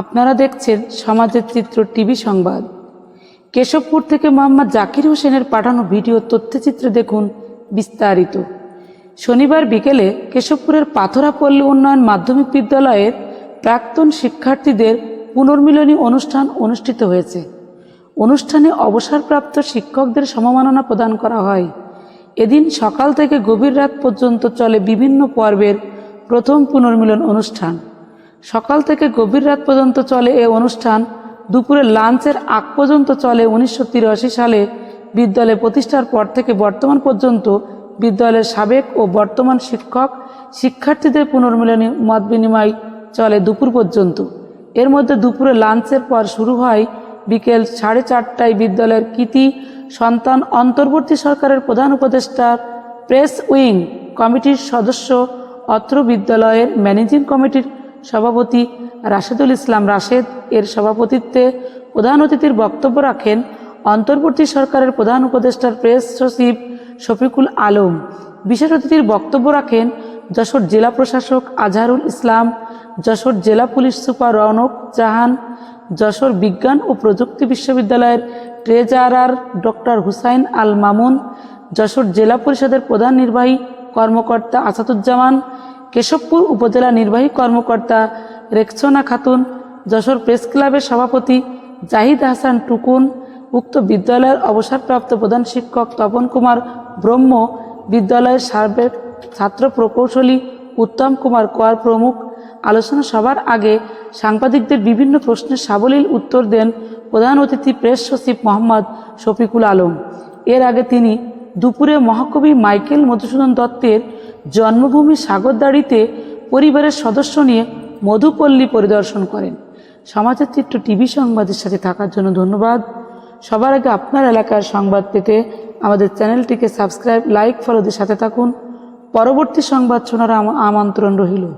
আপনারা দেখছেন সমাজের চিত্র টিভি সংবাদ। কেশবপুর থেকে মোহাম্মদ জাকির হোসেনের পাঠানো ভিডিও তথ্যচিত্রে দেখুন বিস্তারিত। শনিবার বিকেলে কেশবপুরের পাথরাপল্লী উন্নয়ন মাধ্যমিক বিদ্যালয়ের প্রাক্তন শিক্ষার্থীদের পুনর্মিলনী অনুষ্ঠান অনুষ্ঠিত হয়েছে। অনুষ্ঠানে অবসরপ্রাপ্ত শিক্ষকদের সমমাননা প্রদান করা হয়। এদিন সকাল থেকে গভীর রাত পর্যন্ত চলে বিভিন্ন পর্বের প্রথম পুনর্মিলন অনুষ্ঠান। সকাল থেকে গভীর রাত পর্যন্ত চলে এ অনুষ্ঠান। দুপুরে লাঞ্চের আগ পর্যন্ত চলে উনিশশো তিরাশি সালে। বিদ্যালয় প্রতিষ্ঠার পর থেকে বর্তমান পর্যন্ত বিদ্যালয়ের সাবেক ও বর্তমান শিক্ষক শিক্ষার্থীদের পুনর্মিলনী মত বিনিময় চলে দুপুর পর্যন্ত। এর মধ্যে দুপুরে লাঞ্চের পর শুরু হয় বিকেল সাড়ে চারটায় বিদ্যালয়ের কৃতি সন্তান অন্তর্বর্তী সরকারের প্রধান উপদেষ্টার প্রেস উইং কমিটির সদস্য, অত্র বিদ্যালয়ের ম্যানেজিং কমিটির সভাপতি রাশেদুল ইসলাম রাশেদ এর সভাপতিত্বে প্রধান অতিথির বক্তব্য রাখেন অন্তর্বর্তী সরকারের প্রধান উপদেষ্টার প্রেস সচিব শফিকুল আলম। বিশেষ অতিথির বক্তব্য রাখেন যশোর জেলা প্রশাসক আজহারুল ইসলাম, যশোর জেলা পুলিশ সুপার রৌনক জাহান, যশোর বিজ্ঞান ও প্রযুক্তি বিশ্ববিদ্যালয়ের ট্রেজারার ডক্টর হুসাইন আল মামুন, যশোর জেলা পরিষদের প্রধান নির্বাহী কর্মকর্তা আসাদুজ্জামান কেশবপুর উপজেলা নির্বাহী কর্মকর্তা রেকসোনা খাতুন, যশোর প্রেস ক্লাবের সভাপতি জাহিদ হাসান টুকুন, উক্ত বিদ্যালয়ের অবসরপ্রাপ্ত প্রধান শিক্ষক তপন কুমার ব্রহ্ম, বিদ্যালয়ের সার্বেক ছাত্র প্রকৌশলী উত্তম কুমার কর প্রমুখ। আলোচনা সবার আগে সাংবাদিকদের বিভিন্ন প্রশ্নের সাবলীল উত্তর দেন প্রধান অতিথি প্রেস সচিব মোহাম্মদ শফিকুল আলম। এর আগে তিনি দুপুরে মহাকবি মাইকেল মধুসূদন দত্তের জন্মভূমি সাগরদাড়িতে পরিবারের সদস্য নিয়ে মধুপল্লী পরিদর্শন করেন। সমাজের চিত্র টিভি সংবাদের সাথে থাকার জন্য ধন্যবাদ। সবার আগে আপনার এলাকার সংবাদ পেতে আমাদের চ্যানেলটিকে সাবস্ক্রাইব, লাইক ফলোদের সাথে থাকুন। পরবর্তী সংবাদ শোনার আম- আমন্ত্রণ রহিল